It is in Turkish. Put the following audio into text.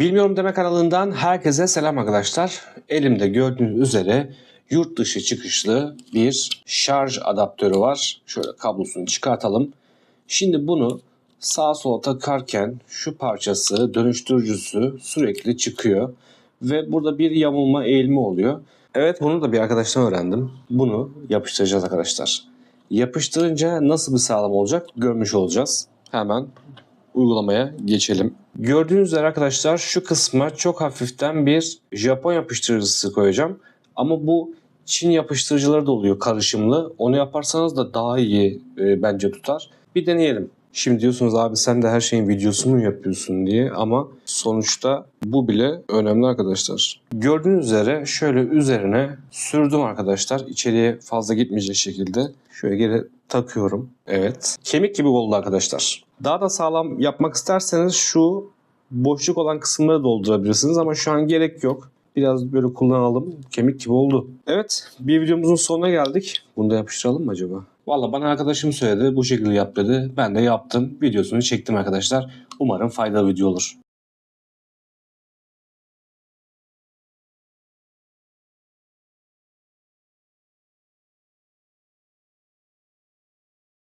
Bilmiyorum deme kanalından herkese selam arkadaşlar. Elimde gördüğünüz üzere yurt dışı çıkışlı bir şarj adaptörü var. Şöyle kablosunu çıkartalım. Şimdi bunu sağa sola takarken şu parçası dönüştürücüsü sürekli çıkıyor. Ve burada bir yamulma eğilme oluyor. Evet bunu da bir arkadaştan öğrendim. Bunu yapıştıracağız arkadaşlar. Yapıştırınca nasıl bir sağlam olacak görmüş olacağız. Hemen uygulamaya geçelim. Gördüğünüz üzere arkadaşlar şu kısma çok hafiften bir Japon yapıştırıcısı koyacağım. Ama bu Çin yapıştırıcıları da oluyor karışımlı. Onu yaparsanız da daha iyi e, bence tutar. Bir deneyelim. Şimdi diyorsunuz abi sen de her şeyin videosunu yapıyorsun diye ama sonuçta bu bile önemli arkadaşlar. Gördüğünüz üzere şöyle üzerine sürdüm arkadaşlar. İçeriye fazla gitmeyecek şekilde. Şöyle geri takıyorum. Evet. Kemik gibi oldu arkadaşlar. Daha da sağlam yapmak isterseniz şu boşluk olan kısımları doldurabilirsiniz ama şu an gerek yok. Biraz böyle kullanalım. Kemik gibi oldu. Evet bir videomuzun sonuna geldik. Bunu da yapıştıralım mı acaba? Valla bana arkadaşım söyledi bu şekilde yap dedi. Ben de yaptım. Videosunu çektim arkadaşlar. Umarım faydalı video olur.